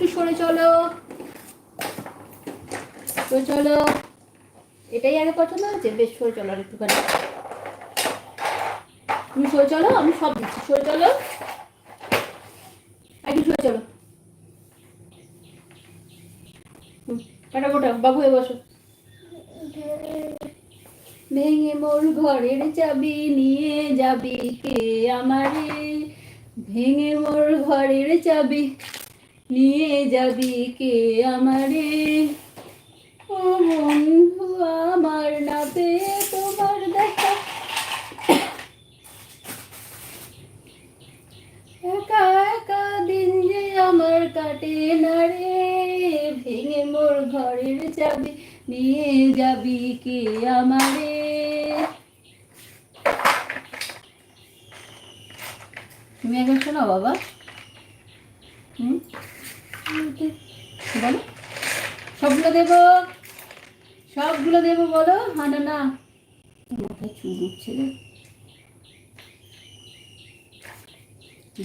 একটু সরে চলো। সরে চলো। এটাই আগে পছন্দ হয়েছে? বেশ, সরে চলো আর একটুখানি তুমি সরে চলো, আমি সব দিচ্ছি। সরে চলো। একটু সরে চলো। কাটা গোটা বাবু হয়ে বসো। ভেঙে মোর ঘরের চাবি নিয়ে যাবি কে আমারে? ভেঙে মোর ঘরের চাবি। নিয়ে যাবি কে আমারে? ও বন্ধু, আমার না তোমার দেখা। একা একা দিন যে আমার কাটে না রে, ভেঙে মোর ঘরের চাবি নিয়ে যাবি কে আমারে? তুমি একবার শোনো বাবা হুম বলো সবগুলো দেবো সবগুলো দেবো বলো? হ্যাঁ না। মাথায় চুল উঠছে রে।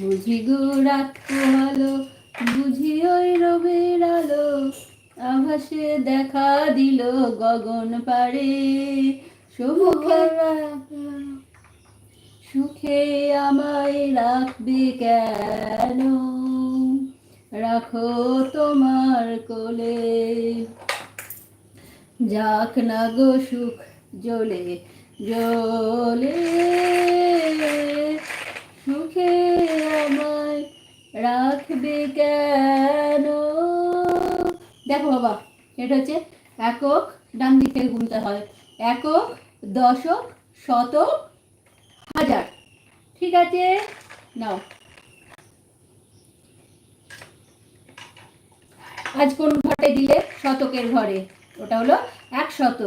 বুঝি গো বুঝি ওই আলো, আভাসে দেখা দিল গগন পারে সুখে আমায় রাখবে কেন? রাখো তোমার কোলে। যাক না গো সুখ, জ্বলে জ্বলে। সুখে আমায় রাখবে কেন? দেখো বাবা, এটা হচ্ছে একক ডান দিক থেকে গুনতে হয়। একক, দশক, শতক, হাজার। ঠিক আছে? নাও। আজ কোন ঘরে দিলে? শতকের ঘরে। ওটা হলো এক শত।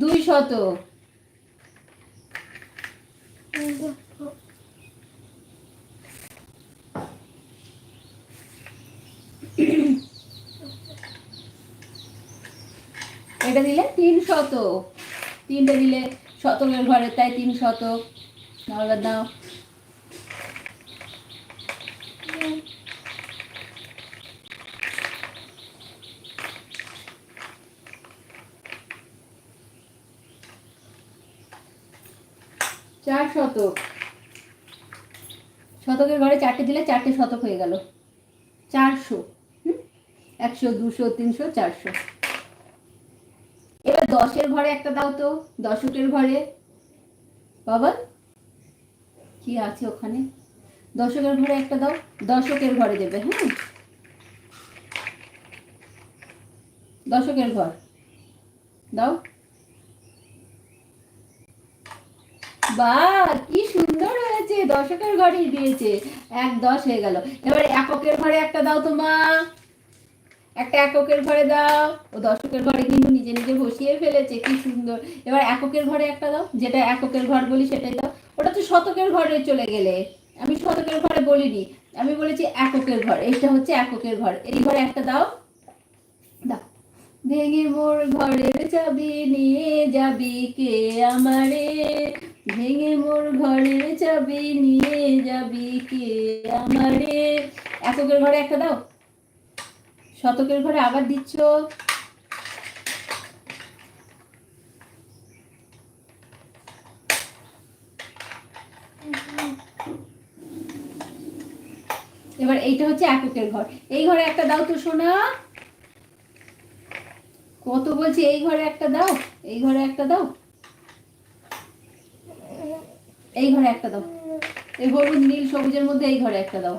দুই শত। এটা দিলে তিন শত। তিনটে দিলে শতকের ঘরে তাই তিন শতক নাহলে দাও। চার শতক। শতকের ঘরে চারটে দিলে চারটে শতক হয়ে গেল। চারশো? একশো, দুশো, তিনশো, চারশো। এবার দশের ঘরে একটা দাও তো, দশকের ঘরে। বাবা, কি আছে ওখানে? দশকের ঘরে একটা দাও, দশকের ঘরে দেবে হ্যাঁ দশকের ঘর। দাও। কি সুন্দর হয়েছে দশকের ঘরেই দিয়েছে এক দশ হয়ে গেল। এককের ঘরে একটা দাও তো মা। একটা এককের ঘরে দাও। ও দশকের ঘরে কিন্তু নিজে নিজে বসিয়ে ফেলেছে, কি সুন্দর। এবার এককের ঘরে একটা দাও, যেটা এককের ঘর বলি সেটাই দাও। ওটা তো শতকের ঘরে চলে গেলে। আমি শতকের ঘরে বলিনি, আমি বলেছি এককের ঘর, এইটা হচ্ছে এককের ঘর। এই ঘরে একটা দাও। দাও। ভেঙে মোর ঘরের চাবি নিয়ে যাবি কে আমারে? ভেঙে মোর ঘরের চাবি নিয়ে যাবি কে আমারে? এককের ঘরে একটা দাও। শতকের ঘরে আবার দিচ্ছ। এবার এইটা হচ্ছে এককের ঘর। এই ঘরে একটা দাও তো, সোনা। কত বলছি, এই ঘরে একটা দাও, এই ঘরে একটা দাও। এই ঘরে একটা দাও। এই হলুদ, নীল, সবুজের মধ্যে এই ঘরে একটা দাও।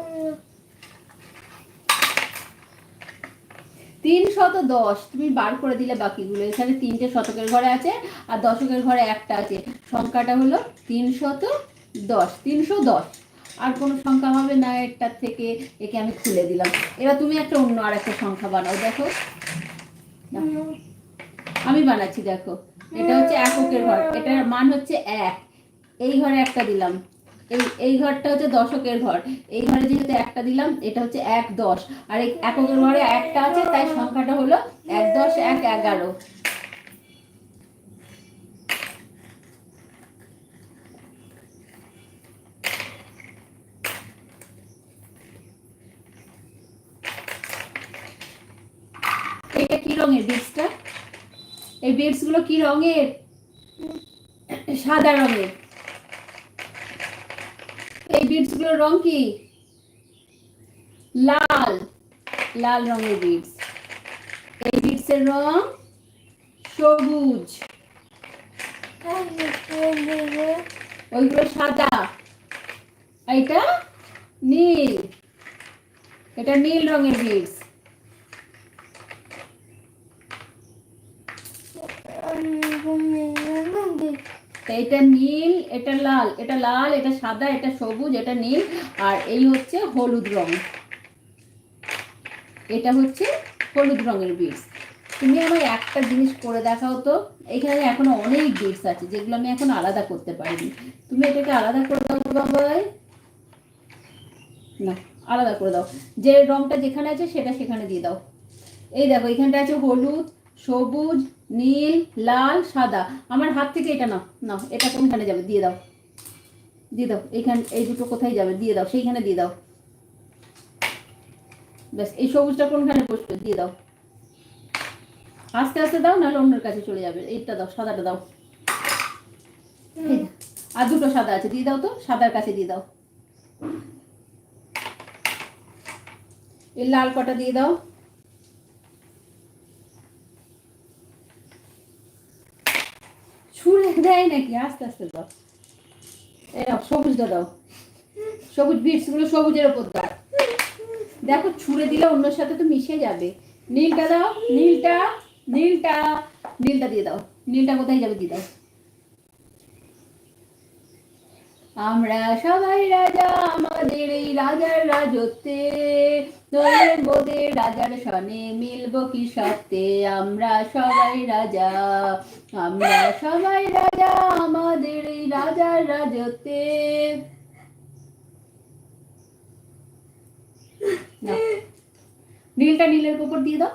তিন শত দশ, তুমি বার করে দিলে বাকিগুলো। এখানে তিনটে শতকের ঘরে আছে আর দশকের ঘরে একটা আছে। সংখ্যাটা হলো তিন শত দশ তিনশো দশ। আর কোনো সংখ্যা হবে না এটার থেকে, একে আমি খুলে দিলাম। এবার তুমি একটা অন্য আর একটা সংখ্যা বানাও, দেখো। আমি বানাচ্ছি, দেখো। এটা হচ্ছে এককের ঘর। এটার মান হচ্ছে এক। এই ঘরে একটা দিলাম। এই এই ঘরটা হচ্ছে দশকের ঘর। এই ঘরে যেহেতু একটা দিলাম, এটা হচ্ছে এক দশ। আর এই এককের ঘরে একটা আছে, তাই সংখ্যাটা হলো এক দশ, এক এগারো। এটা কি রঙের বিটসটা এই বিটসগুলো কি রঙের? সাদা রঙের। এই বিটসগুলোর রং কি? লাল। লাল রঙের বিটস এই বিটস এর রং সবুজ। ওইগুলো সাদা। এটা নীল। এটা নীল রঙের এটা নীল, এটা লাল এটা লাল, এটা সাদা, এটা সবুজ, এটা নীল, আর এই হচ্ছে হলুদ রং। এটা হচ্ছে হলুদ রঙের বিটস তুমি আমায় একটা জিনিস করে দেখাও তো, এখানে এখনও অনেক বিটস আছে, যেগুলো আমি এখন আলাদা করতে পারিনি। তুমি এটাকে আলাদা করে দাও বাবাই না, আলাদা করে দাও। যে রংটা যেখানে আছে সেটা সেখানে দিয়ে দাও। এই দেখো, এখানটা আছে হলুদ, সবুজ নীল, লাল, সাদা। আমার হাত থেকে এটা নাও নাও, এটা কোনখানে যাবে? দিয়ে দাও। দিয়ে দাও, এইখান, এই দুটো কোথায় যাবে? দিয়ে দাও, সেইখানে দিয়ে দাও। ব্যাস, এই সবুজটা কোনখানে বসবে? দিয়ে দাও। আস্তে আস্তে দাও, নাহলে অন্যের কাছে চলে যাবে। এইটা দাও, সাদাটা দাও। আর দুটো সাদা আছে, দিয়ে দাও তো, সাদার কাছে দিয়ে দাও। এই লাল কটা দিয়ে দাও ছুঁড়ে দেয় নাকি? আস্তে আস্তে দাও। এই দাও সবুজটা দাও। সবুজ বিটসগুলো সবুজের ওপর দাও। দেখো, ছুঁড়ে দিলে অন্য সাথে তো মিশে যাবে। নীলটা দাও, নীলটা নীলটা নীলটা দিয়ে দাও। নীলটা কোথায় যাবে দিয়ে দাও? আমরা সবাই রাজা, আমাদের এই রাজার রাজত্বে। দলের বোধের রাজার সনে মিলব কি সত্যে আমরা সবাই রাজা, আমরা সবাই রাজা, আমাদের এই রাজার রাজত্বে। নীলটা নীলের উপর দিয়ে দাও।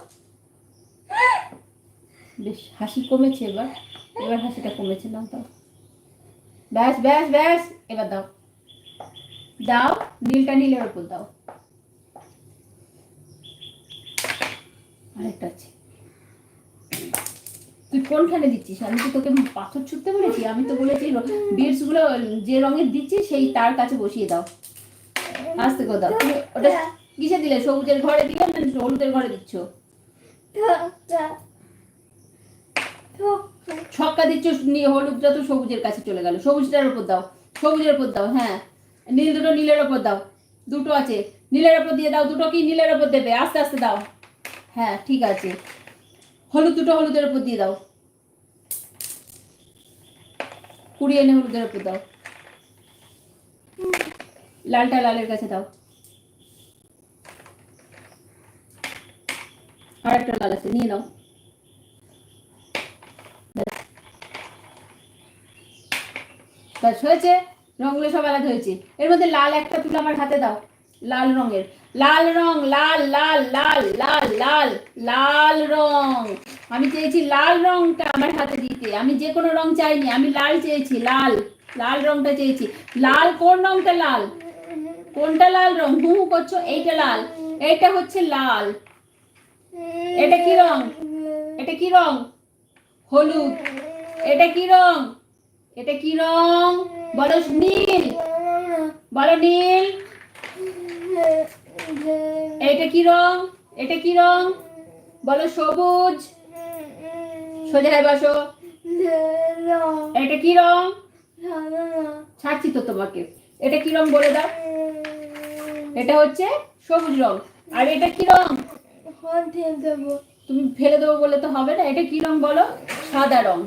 বেশ, হাসি কমেছে এবার। এবার হাসিটা কমেছে না দাও। ব্যাস ব্যাস ব্যাস। এবার দাও। দাও, নীলটা নীলের উপর দাও। আরেকটা আছে। তুই কোনখানে দিচ্ছিস? আমি তো তোকে পাথর ছুটতে বলেছি? আমি তো বলেছি বিটসগুলো যে রঙের দিচ্ছিস সেই তার কাছে বসিয়ে দাও। আস্তে করে দাও। ওটা কিসে দিলে? সবুজের ঘরে দিলে না হলুদের ঘরে দিচ্ছ? ছক্কা দিচ্ছ হলুদটা তো সবুজের কাছে চলে গেল। সবুজটার উপর দাও, সবুজের উপর দাও হ্যাঁ। নীল দুটো নীলের উপর দাও, দুটো আছে। নীলের উপর দিয়ে দাও, দুটো কি নীলের উপর দেবে? আস্তে আস্তে দাও। হ্যাঁ ঠিক আছে। হলুদ দুটো হলুদের উপর দিয়ে দাও। কুড়িয়ে এনে হলুদের উপর দাও। লালটা লালের কাছে দাও। আর একটা লাল আছে, নিয়ে নাও। ব্যাস, হয়েছে? রঙগুলো সব আলাদা হয়েছে। এর মধ্যে লাল একটা তুলে আমার হাতে দাও। লাল রঙের। লাল রং, লাল লাল লাল লাল লাল লাল রং। আমি চেয়েছি লাল রংটা আমার হাতে দিতে। আমি যে কোনো রং চাইনি। আমি লাল চেয়েছি, লাল। লাল রংটা চেয়েছি। লাল কোন রংটা লাল? কোনটা লাল রং? হু হু করছ, এইটা লাল। এইটা হচ্ছে লাল। এটা কি রং? এটা কি রং? হলুদ। এটা কি রং? এটা কি রং? বলো নীল। বলো নীল। এটা কি রং? এটা কি রং? বলো সবুজ। সোজা হয়ে বসো। এটা কি রং? ছাড়ছি তো তোমাকে। এটা কি রং বলে দাও। এটা হচ্ছে সবুজ রং। আর এটা কি রং? তুমি ফেলে দেবো বলে তো হবে না। এটা কি রং বলো? সাদা রং।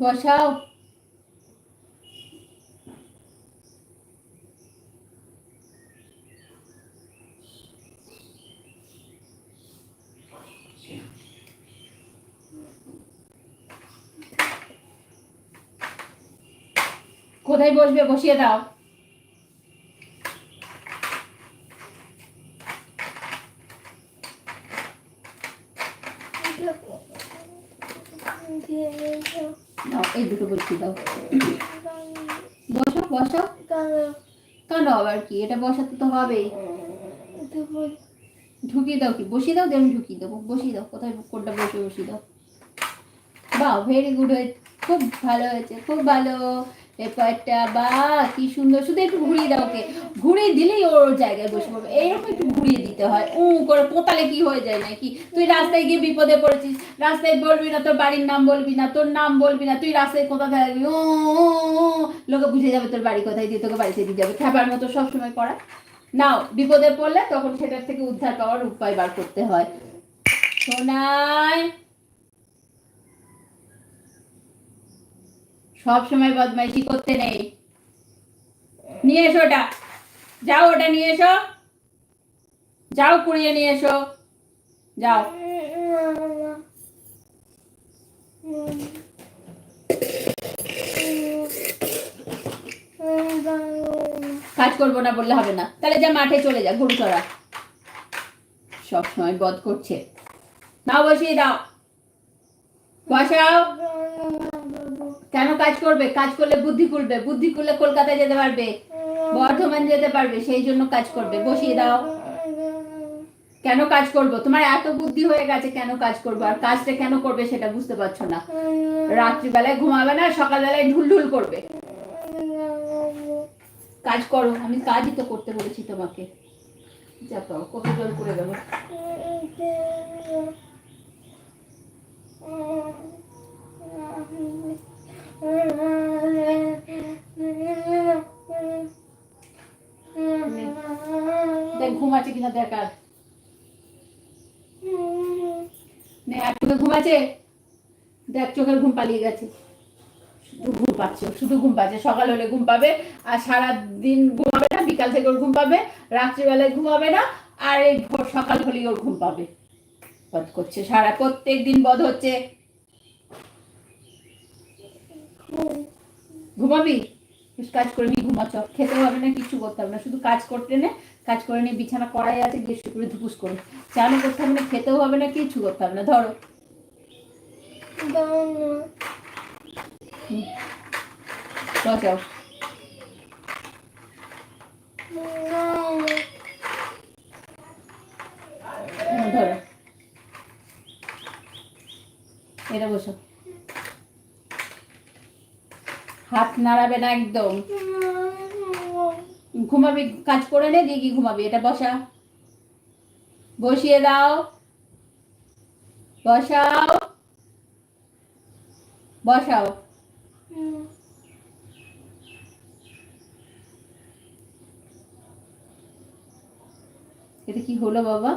বসাও। কোথায় বসবে? বসিয়ে দাও। বসো বসো। কেন আবার কি? এটা বসাতে তো হবেই। ঢুকিয়ে দাও কি? বসিয়ে দাও আমি ঢুকিয়ে দেবো। বসিয়ে দাও, কোথায় কোনটা বসে, বসিয়ে দাও। বাহ ভেরি গুড হয়েছে। খুব ভালো হয়েছে, খুব ভালো। পেপারটা বা কি সুন্দর। শুধু একটু ঘুরিয়ে দাও ওকে। ঘুরিয়ে দিলেই ওর জায়গায় বসে পড়বে। এইরকম একটু ঘুরিয়ে দিতে হয়। উ করে পোতালে কি হয়ে যায় নাকি? তুই রাস্তায় গিয়ে বিপদে পড়েছিস। রাস্তায় বলবি না তোর বাড়ির নাম বলবি না, তোর নাম বলবি না, তুই রাস্তায় কোথা থাকবি? ও লোকে বুঝে যাবে তোর বাড়ি কোথায় দিয়ে তোকে বাড়িতে দিয়ে যাবে। খাবার মতো সবসময় করা নাও, বিপদে পড়লে তখন সেটার থেকে উদ্ধার পাওয়ার উপায় বার করতে হয়। সোনাই। সব সময় বদমাইশি করতে নেই। নিয়ে এসো ওটা। যাও ওটা নিয়ে এসো। যাও কুড়িয়ে নিয়ে এসো। যাও। কাজ করব না বললে হবে না। তাহলে যা মাঠে চলে যা গরু চড়া সব সময় বদ করছে। নাও বসিয়ে দাও। বসাও। কেন কাজ করবে? কাজ করলে বুদ্ধি খুলবে। বুদ্ধি খুললে কলকাতায় যেতে পারবে। বর্ধমান যেতে পারবে। সেই জন্য কাজ করবে। বসিয়ে দাও। কেন কাজ করব? তোমার এত বুদ্ধি হয়ে গেছে, কেন কাজ করব? আর কাজটা কেন করবে সেটা বুঝতে পারছ না। রাত্রিবেলায় ঘুমাবে না, সকালবেলায় ঢুল করবে। কাজ করো, আমি কাজই তো করতে বলেছি তোমাকে। যা পাও কত জল করে দেখ ঘুমাচ্ছে কিনা, দেখ চোখে ঘুমাচ্ছে দেখ, চোখের ঘুম পালিয়ে গেছে। শুধু ঘুম পাচ্ছে, শুধু ঘুম পাচ্ছে। সকাল হলে ঘুম পাবে, আর সারা দিন ঘুমাবে না, বিকাল থেকে ওর ঘুম পাবে, রাত্রিবেলায় ঘুমাবে না, আর এই ভোর সকাল হলেই ওর ঘুম পাবে। বধ করছে সারা, প্রত্যেক দিন বধ হচ্ছে। ঘুমাবি? কাজ করে নি ঘুমাচ্ছ। খেতে হবে না কিছু করতে হবে না। শুধু কাজ করতে নে, কাজ করে নিয়ে বিছানা করাই আছে, গিয়ে পড়ে ধুপুস করে। চানও করতে হবে না, খেতেও হবে না কিছু করতে হবে না। ধরো। হাত নাড়াবে না একদম। ঘুমাবি, কাজ করে নে, দিয়ে কি ঘুমাবি? এটা বসা। বসিয়ে দাও। বসাও। বসাও। এটা কি হলো বাবা।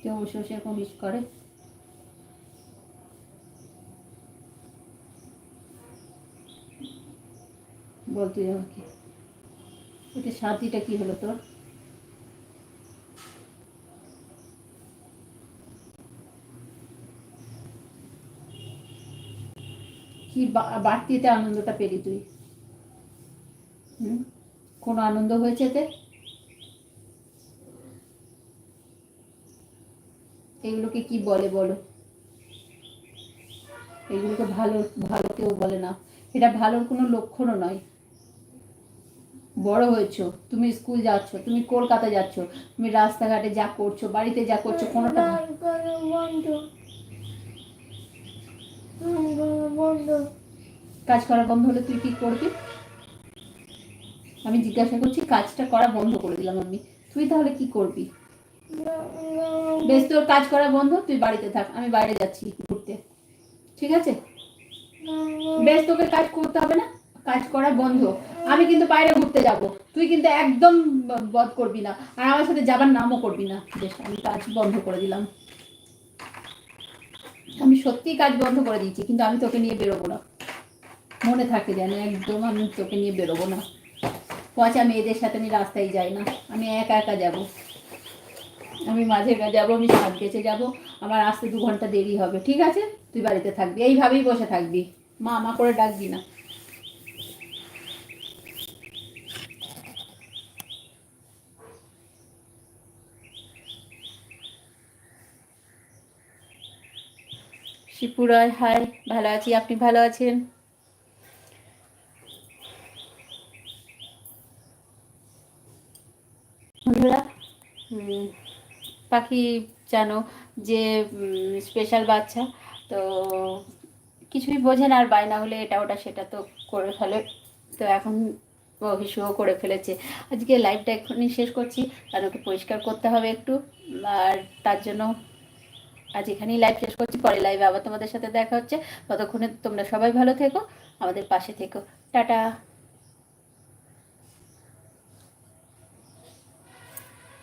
কেউ বসে বসে ইস করে বল তুই আমাকে। এটা শান্তিটা কি হলো তোর? কি বাড়তিতে আনন্দটা পেলি তুই? কোনো আনন্দ হয়েছে এতে? এগুলোকে কি বলে বলো? এগুলোকে ভালো ভালো কেউ বলে না। এটা ভালোর কোনো লক্ষণও নয়। বড় হয়েছো তুমি স্কুল যাচ্ছ তুমি কলকাতা যাচ্ছ তুমি রাস্তাঘাটে যা করছ বাড়িতে যা করছ কোনোটা কাজ করা বন্ধ হলে তুই কি করবি? আমি জিজ্ঞাসা করছি কাজটা করা বন্ধ করে দিলাম আমি। তুই তাহলে কি করবি? বেশ তোর কাজ করা বন্ধ তুই বাড়িতে থাক আমি বাইরে যাচ্ছি ঘুরতে। ঠিক আছে? বেশ তোকে কাজ করতে হবে না? কাজ করা বন্ধ। আমি কিন্তু বাইরে ঘুরতে যাব। তুই কিন্তু একদম বধ করবি না। আর আমার সাথে যাবার নামও করবি না। বেশ, আমি কাজ বন্ধ করে দিলাম। আমি সত্যি কাজ বন্ধ করে দিয়েছি, কিন্তু আমি তোকে নিয়ে বেরোবো না। মনে থাকে যেন একদম আমি তোকে নিয়ে বেরোবো না। পচা মেয়েদের সাথে আমি রাস্তায় যাই না। আমি একা একা যাব। আমি মাঝে যাব, আমি সাত গেছে যাব। আমার আসতে দু ঘণ্টা দেরি হবে। ঠিক আছে? তুই বাড়িতে থাকবি। এইভাবেই বসে থাকবি। মা মা করে ডাকবি না। শিপু রয়, হাই, ভালো আছি। আপনি ভালো আছেন? বন্ধুরা পাখি জানো যে স্পেশাল বাচ্চা, তো কিছুই বোঝে না, আর বায়না হলে এটা ওটা সেটা তো করে ফেলে। তো এখন হিসুও করে ফেলেছে। আজকে লাইভটা এক্ষুনি শেষ করছি ওকে পরিষ্কার করতে হবে একটু, আর তার জন্য আজ এখানেই লাইভ শেষ করছি পরে লাইভে আবার তোমাদের সাথে দেখা হচ্ছে। ততক্ষণে তোমরা সবাই ভালো থেকো, আমাদের পাশে থেকো। টাটা!